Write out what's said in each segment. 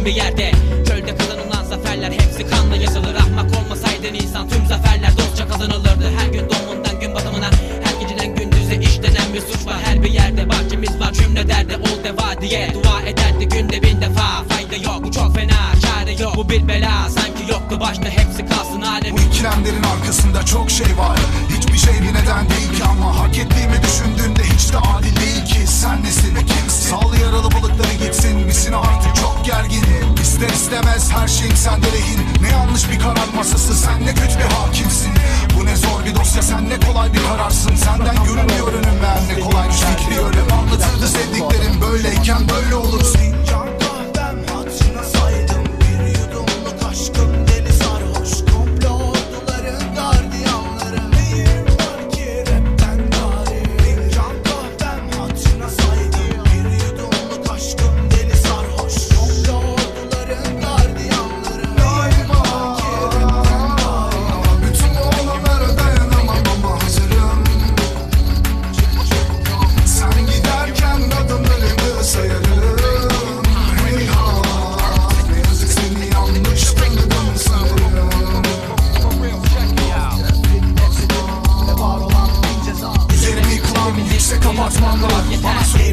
yakın bir yerde. Çölde kazanılan zaferler hepsi kanla yazılır. Ahmak olmasaydın insan tüm zaferler dostça kazanılırdı. Her gün doğumundan gün batımına Her geceden gündüze işlenen bir suç var. Her bir yerde bahçemiz var cümle derdi ol deva diye. Dua ederdi günde bin defa Fayda yok bu çok fena çare yok. Bu bir bela sanki yoktu başta hepsi kalsın alem. Bu ikilemlerin arkasında çok şey var. Hiçbir şey bir neden değil ki ama İster istemez her şeyim sende rehin. Ne yanlış bir karar masası sen ne kötü bir hakimsin. Bu ne zor bir dosya sen ne kolay bir kararsın. Senden görünmüyor önüme ne kolaymış fikri yönüm Anlatırdı sevdiklerim böyleyken böyle olursun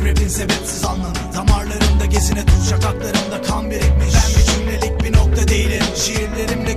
rapin sebepsiz anlamı. Damarlarımda gezine tur şakaklarımda kan birikmiş. Ben bir cümlelik bir nokta değilim. Şiirlerimle